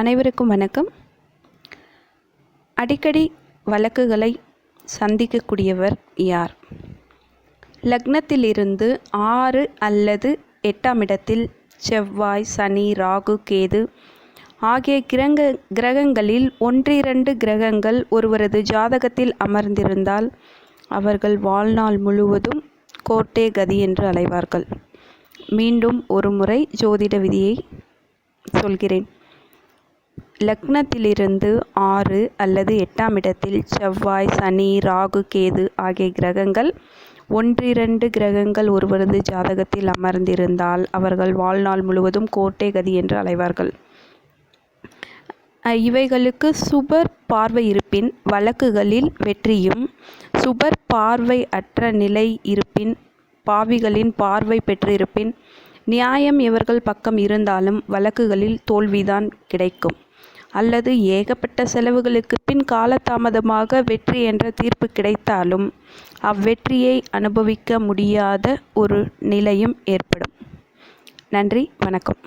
அனைவருக்கும் வணக்கம். அடிக்கடி வழக்குகளை சந்திக்கக்கூடியவர் யார்? லக்னத்திலிருந்து ஆறு அல்லது எட்டாம் இடத்தில் செவ்வாய் சனி ராகு கேது ஆகிய கிரக கிரகங்களில் ஒன்றிரண்டு கிரகங்கள் ஒருவரது ஜாதகத்தில் அமர்ந்திருந்தால் அவர்கள் வாழ்நாள் முழுவதும் கோட்டே கதி என்று அலைவார்கள். மீண்டும் ஒரு முறை ஜோதிட விதியை சொல்கிறேன். லக்னத்திலிருந்து ஆறு அல்லது எட்டாம் இடத்தில் செவ்வாய் சனி ராகு கேது ஆகிய கிரகங்கள் ஒன்றிரண்டு கிரகங்கள் ஒருவரது ஜாதகத்தில் அமர்ந்திருந்தால் அவர்கள் வாழ்நாள் முழுவதும் கோட்டை கதி என்று அலைவார்கள் இவைகளுக்கு சுபர் பார்வை இருப்பின் வழக்குகளில் வெற்றியும் சுபர் பார்வை அற்ற நிலை இருப்பின் பாவிகளின் பார்வை பெற்றிருப்பின் நியாயம் இவர்கள் பக்கம் இருந்தாலும் வழக்குகளில் தோல்விதான் கிடைக்கும். அல்லது ஏகப்பட்ட செலவுகளுக்கு பின் காலதாமதமாக வெற்றி என்ற தீர்ப்பு கிடைத்தாலும் அவ்வெற்றியை அனுபவிக்க முடியாத ஒரு நிலையும் ஏற்படும். நன்றி வணக்கம்.